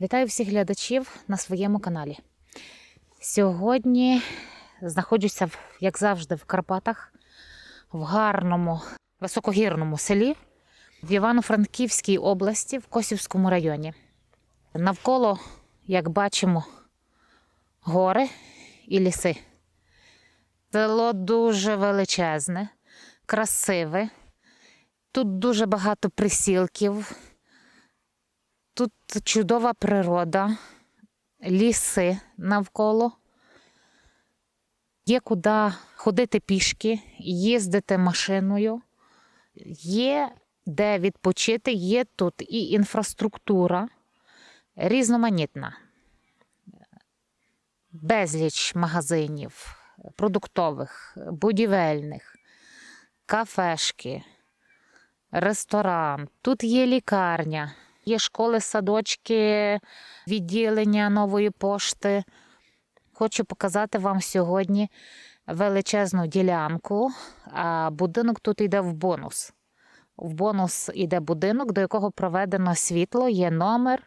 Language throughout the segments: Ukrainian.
Вітаю всіх глядачів на своєму каналі. Сьогодні знаходжуся, як завжди, в Карпатах, в гарному високогірному селі в Івано-Франківській області, в Косівському районі. Навколо, як бачимо, гори і ліси. Село дуже величезне, красиве. Тут дуже багато присілків. Тут чудова природа, ліси навколо. Є куди ходити пішки, їздити машиною, є де відпочити, є тут і інфраструктура різноманітна. Безліч магазинів, продуктових, будівельних, кафешки, ресторан. Тут є лікарня. Є школи, садочки, відділення нової пошти. Хочу показати вам сьогодні величезну ділянку. А будинок тут йде в бонус. В бонус йде будинок, до якого проведено світло, є номер,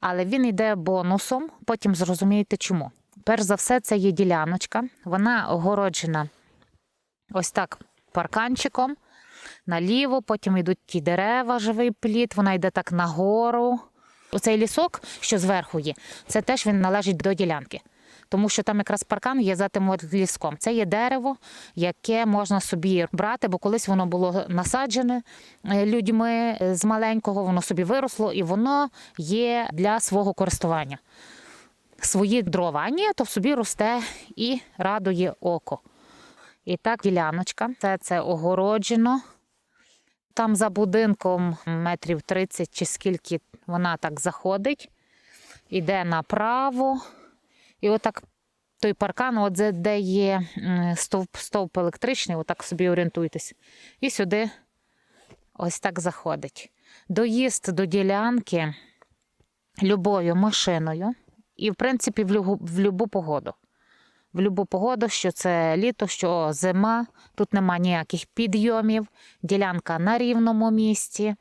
але він йде бонусом. Потім зрозумієте чому. Перш за все, це є діляночка. Вона огороджена ось так парканчиком наліво, потім йдуть ті дерева, живий плід, вона йде так нагору. Оцей лісок, що зверху є, це теж він належить до ділянки. Тому що там якраз паркан є за тим ліском. Це є дерево, яке можна собі брати, бо колись воно було насаджене е, людьми е, з маленького, воно собі виросло і воно є для свого користування. Свої дрова, а ні, то собі росте і радує око. І так, діляночка, це, це огороджено. Там за будинком метрів 30 чи скільки вона так заходить, іде направо. І отак той паркан, от де- є стовп, стовп електричний, отак собі орієнтуйтесь. І сюди ось так заходить. Доїзд до ділянки любою машиною, і, в принципі, в любу погоду. В любу погоду, що це літо, що зима, тут нема ніяких підйомів, ділянка на рівному місці.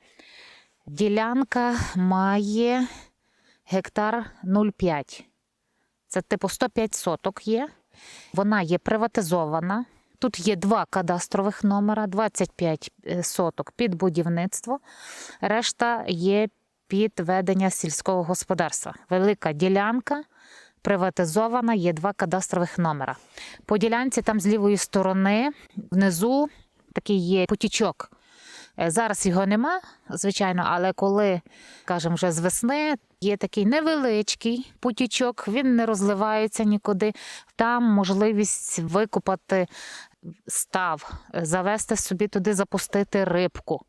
Ділянка має гектар 0,5. Це типу 105 соток є. Вона є приватизована. Тут є два кадастрових номера, 25 соток під будівництво. Решта є під ведення сільського господарства. Велика ділянка приватизована, є два кадастрових номера. По ділянці там з лівої сторони внизу такий є потічок. Е, Зараз його нема, звичайно, але коли, кажемо, вже з весни є такий невеличкий потічок, він не розливається нікуди. Там можливість викопати став, е, завести собі туди, запустити рибку.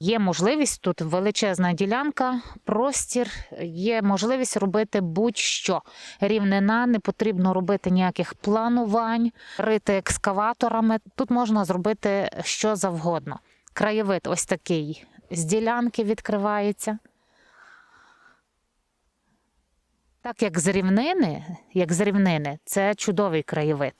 Є можливість тут величезна ділянка, простір, є можливість робити будь-що. Рівнина, не потрібно робити ніяких планувань, рити екскаваторами. Тут можна зробити що завгодно. Краєвид ось такий з ділянки відкривається. Так як з рівнини, як з рівнини, це чудовий краєвид.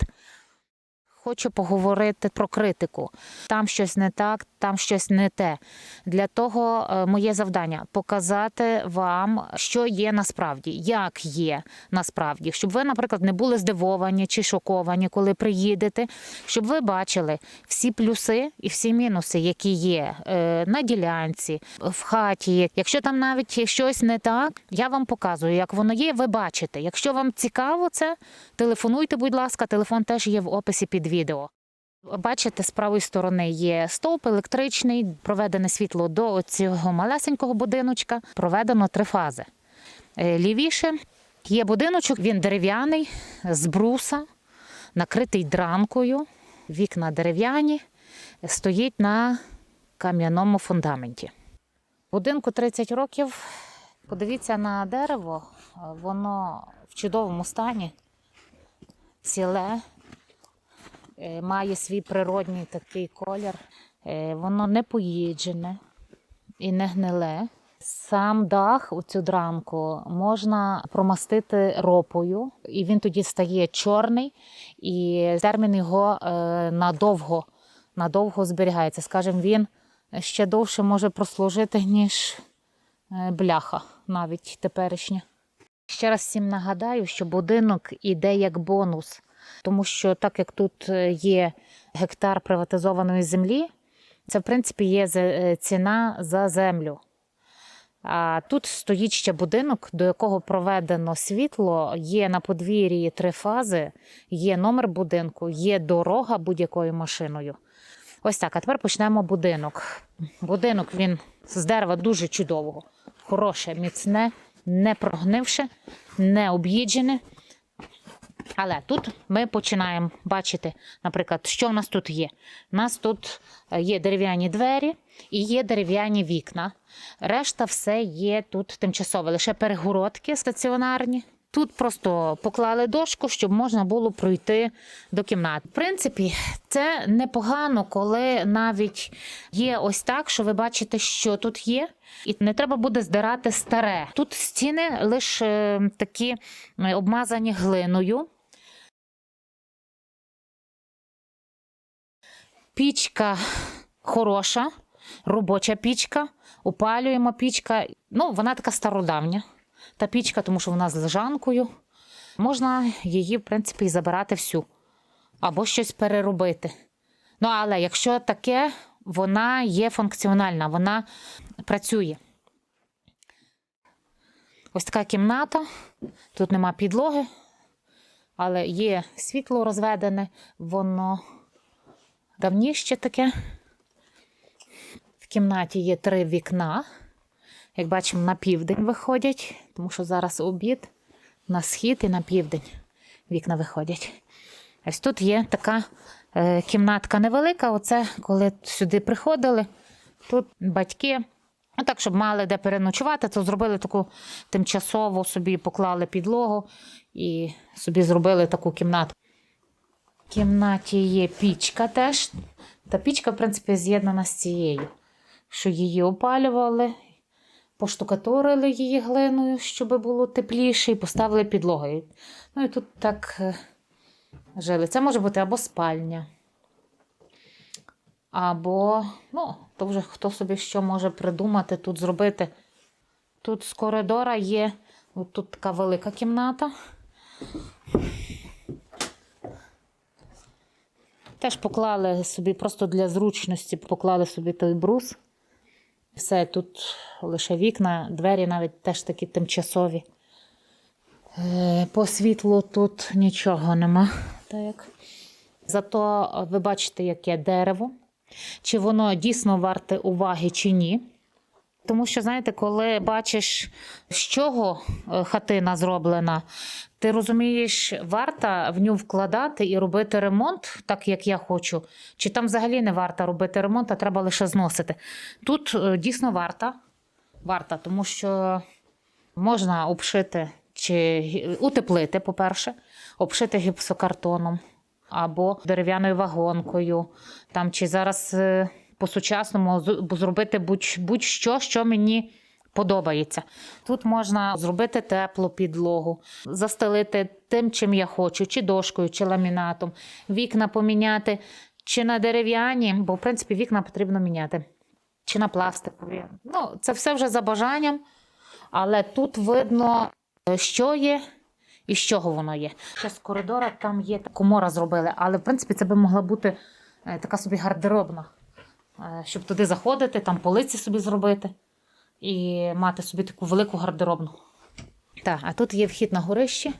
Хочу поговорити про критику. Там щось не так, там щось не те. Для того е, моє завдання показати вам, що є насправді, як є насправді, щоб ви, наприклад, не були здивовані чи шоковані, коли приїдете, щоб ви бачили всі плюси і всі мінуси, які є е, на ділянці, в хаті. Якщо там навіть щось не так, я вам показую, як воно є. Ви бачите. Якщо вам цікаво це, телефонуйте, будь ласка, телефон теж є в описі під відео. Бачите, з правої сторони є стовп електричний, проведене світло до цього малесенького будиночка. Проведено три фази. Е, Лівіше є будиночок, він дерев'яний, з бруса, накритий дранкою, вікна дерев'яні, стоїть на кам'яному фундаменті. Будинку 30 років. Подивіться на дерево, воно в чудовому стані, ціле, має свій природній такий колір. Е, Воно не поїджене і не гниле. Сам дах у цю дранку можна промастити ропою, і він тоді стає чорний, і термін його е, надовго, надовго зберігається. Скажімо, він ще довше може прослужити, ніж е, бляха навіть теперішня. Ще раз всім нагадаю, що будинок іде як бонус, тому що так як тут е, є гектар приватизованої землі, це в принципі є е, ціна за землю. А тут стоїть ще будинок, до якого проведено світло, є на подвір'ї три фази, є номер будинку, є дорога будь-якою машиною. Ось так. А тепер почнемо будинок. Будинок він з дерева дуже чудового, хороше, міцне, не прогнивше, не об'їджене. Але тут ми починаємо бачити, наприклад, що в нас тут є. У нас тут е, є дерев'яні двері і є дерев'яні вікна. Решта все є тут тимчасове, лише перегородки стаціонарні. Тут просто поклали дошку, щоб можна було пройти до кімнат. В принципі, це непогано, коли навіть є ось так, що ви бачите, що тут є, і не треба буде здирати старе. Тут стіни лише е, такі е, обмазані глиною. Пічка хороша, робоча пічка. Опалюємо пічка. Ну, вона така стародавня. Та пічка, тому що вона з лежанкою. Можна її, в принципі, і забирати всю. Або щось переробити. Ну, але якщо таке, вона є функціональна, вона працює. Ось така кімната. Тут нема підлоги, але є світло розведене, воно давніше таке. В кімнаті є три вікна. Як бачимо, на південь виходять, тому що зараз обід на схід і на південь вікна виходять. Ось тут є така е, кімнатка невелика. Оце коли сюди приходили, тут батьки. Ну, так, щоб мали де переночувати, то зробили таку тимчасову собі поклали підлогу і собі зробили таку кімнату. В кімнаті є пічка теж. Та пічка, в принципі, з'єднана з цією, що її опалювали, поштукатурили її глиною, щоб було тепліше, і поставили підлогою. Ну і тут так е, жили. Це може бути або спальня, або, ну, то вже хто собі що може придумати тут зробити. Тут з коридора є тут така велика кімната. Теж поклали собі просто для зручності, поклали собі той брус. Все, тут лише вікна, двері навіть теж такі тимчасові. Е, По світлу тут нічого нема. Так. Зато ви бачите, яке дерево, чи воно дійсно варте уваги, чи ні. Тому що, знаєте, коли бачиш, з чого е, хатина зроблена, ти розумієш, варто в ню вкладати і робити ремонт, так як я хочу, чи там взагалі не варто робити ремонт, а треба лише зносити. Тут е, дійсно варто, варто, тому що можна обшити чи утеплити, по-перше, обшити гіпсокартоном або дерев'яною вагонкою, там чи зараз е, по-сучасному зробити будь- будь-що, що мені подобається. Тут можна зробити теплу підлогу, застелити тим, чим я хочу, чи дошкою, чи ламінатом, вікна поміняти, чи на дерев'яні, бо в принципі вікна потрібно міняти, чи на пластикові. Ну, це все вже за бажанням, але тут видно, е, що є. І з чого воно є? Ще з коридора там є комора зробили, але в принципі це би могла бути е, така собі гардеробна, е, щоб туди заходити, там полиці собі зробити і мати собі таку велику гардеробну. Так, а тут є вхід на горище.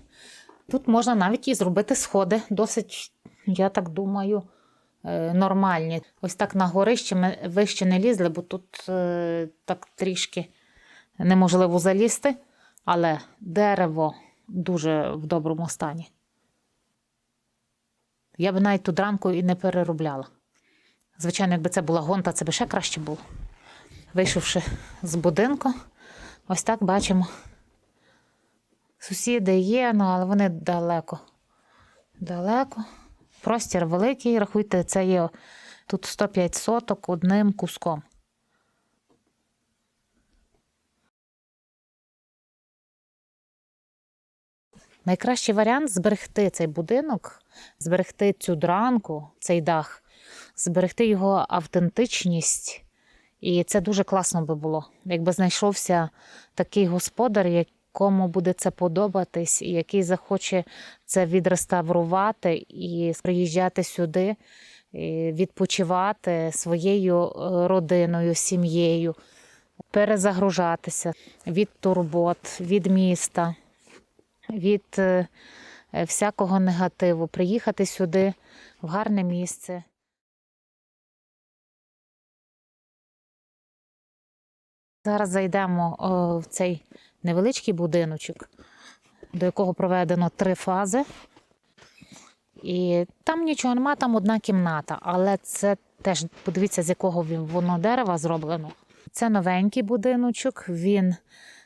Тут можна навіть і зробити сходи, досить, я так думаю, е, нормальні. Ось так на горище ми вище не лізли, бо тут е, так трішки неможливо залізти, але дерево дуже в доброму стані. Я б навіть тут ранку і не переробляла. Звичайно, якби це була гонта, це б ще краще було. Вийшовши з будинку, ось так бачимо. Сусіди є, ну, але вони далеко. Далеко. Простір великий, рахуйте, це є тут 105 соток одним куском. Найкращий варіант зберегти цей будинок, зберегти цю дранку, цей дах, зберегти його автентичність І це дуже класно би було, якби знайшовся такий господар, якому буде це подобатись, і який захоче це відреставрувати і приїжджати сюди, і відпочивати своєю е, родиною, сім'єю, перезагружатися від турбот, від міста, від е, всякого негативу, приїхати сюди в гарне місце. Зараз зайдемо о, в цей невеличкий будиночок, до якого проведено три фази. І там нічого нема, там одна кімната, але це теж подивіться, з якого воно дерева зроблено. Це новенький будиночок, він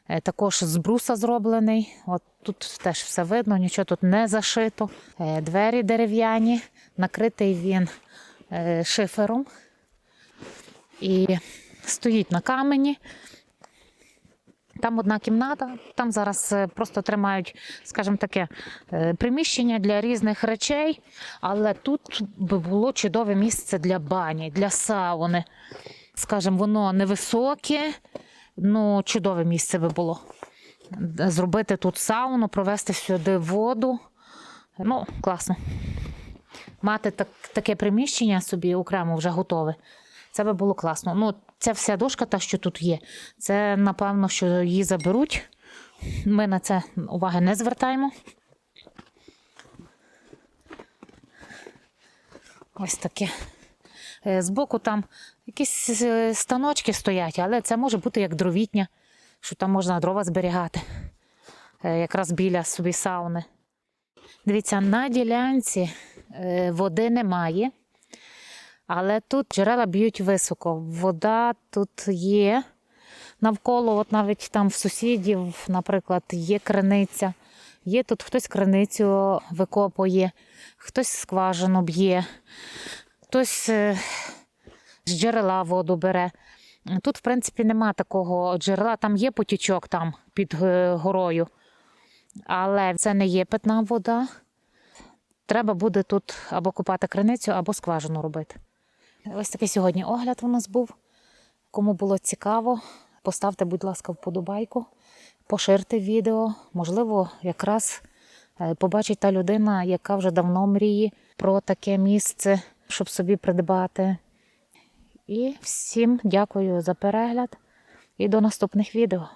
е, також з бруса зроблений. От тут теж все видно, нічого тут не зашито. Е, Двері дерев'яні, накритий він е, шифером і стоїть на камені. Там одна кімната, там зараз е, просто тримають, скажімо таке, е, приміщення для різних речей, але тут би було чудове місце для бані, для сауни. Скажімо, воно невисоке, ну чудове місце би було. Зробити тут сауну, провести сюди воду. Ну, класно. Мати так, таке приміщення собі окремо вже готове. Це би було класно. Ну, ця вся дошка, та, що тут є, це напевно, що її заберуть. Ми на це уваги не звертаємо. Ось таке. Е, Збоку там якісь е, станочки стоять, але це може бути як дровітня, що там можна дрова зберігати. Е, Якраз біля собі сауни. Дивіться, на ділянці води немає. Але тут джерела б'ють високо. Вода тут є. Навколо, от навіть там в сусідів, наприклад, є криниця. Є тут хтось криницю викопує, хтось скважину б'є, хтось е, з джерела воду бере. Тут, в принципі, нема такого джерела, там є потічок там під е, горою, але це не є питна вода. Треба буде тут або купати криницю, або скважину робити. Ось такий сьогодні огляд у нас був. Кому було цікаво, поставте, будь ласка, вподобайку, поширте відео. Можливо, якраз е, побачить та людина, яка вже давно мріє про таке місце, щоб собі придбати. І всім дякую за перегляд і до наступних відео.